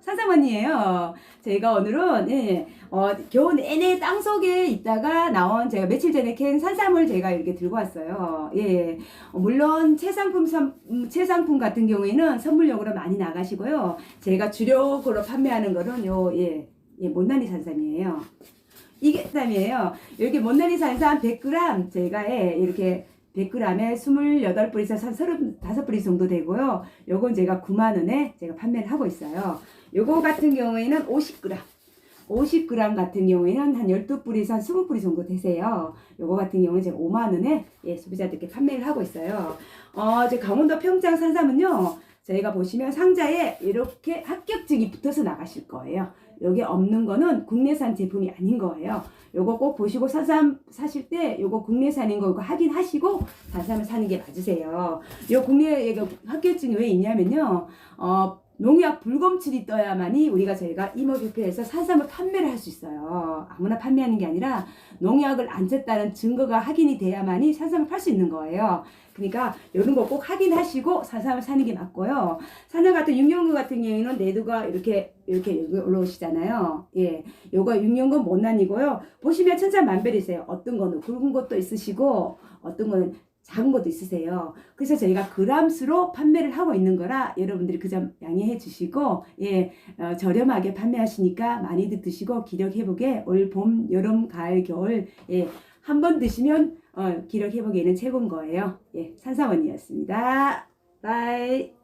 산사원이에요. 제가 오늘은 예, 어, 겨우 내내 땅 속에 있다가 나온 제가 며칠 전에 캔 산삼을 제가 이렇게 들고 왔어요. 예, 어, 물론 채상품 선, 음, 채상품 같은 경우에는 선물용으로 많이 나가시고요. 제가 주력으로 판매하는 거는 요 예, 예 못난이 산삼이에요. 이게 산삼이에요. 이렇게 못난이 산삼 100g 제가 예, 이렇게 100g에 28뿌리에서 한 35뿌리 정도 되고요. 요건 제가 9만원에 제가 판매를 하고 있어요. 요거 같은 경우에는 50g. 50g 같은 경우에는 한 12뿌리에서 한 20뿌리 정도 되세요. 요거 같은 경우는 제가 5만원에 예, 소비자들께 판매를 하고 있어요. 어, 제 강원도 평창 산삼은요. 저희가 보시면 상자에 이렇게 합격증이 붙어서 나가실 거예요. 여기 없는 거는 국내산 제품이 아닌 거예요. 요거 꼭 보시고 산삼 사실 때 요거 국내산인 거 이거 확인하시고 산삼을 사는 게 맞으세요. 요 국내 이거 합격증이 왜 있냐면요. 어, 농약 불검출이 떠야만이 우리가 저희가 임업협회에서 산삼을 판매를 할 수 있어요. 아무나 판매하는 게 아니라 농약을 안 쳤다는 증거가 확인이 돼야만이 산삼을 팔 수 있는 거예요. 그러니까 이런 거 꼭 확인하시고 산삼을 사는 게 맞고요. 산삼 같은 육년근 같은 경우에는 내두가 이렇게 이렇게 올라오시잖아요. 예, 요거 육년근 못난이고요. 보시면 천차만별이세요. 어떤 거는 굵은 것도 있으시고 어떤 거는 작은 것도 있으세요. 그래서 저희가 그람수로 판매를 하고 있는 거라 여러분들이 그 점 양해해 주시고 예 어, 저렴하게 판매하시니까 많이들 드시고 기력 회복에 올 봄 여름 가을 겨울 예 한 번 드시면 어, 기력 회복에는 최고인 거예요. 예 산사원이었습니다. 바이.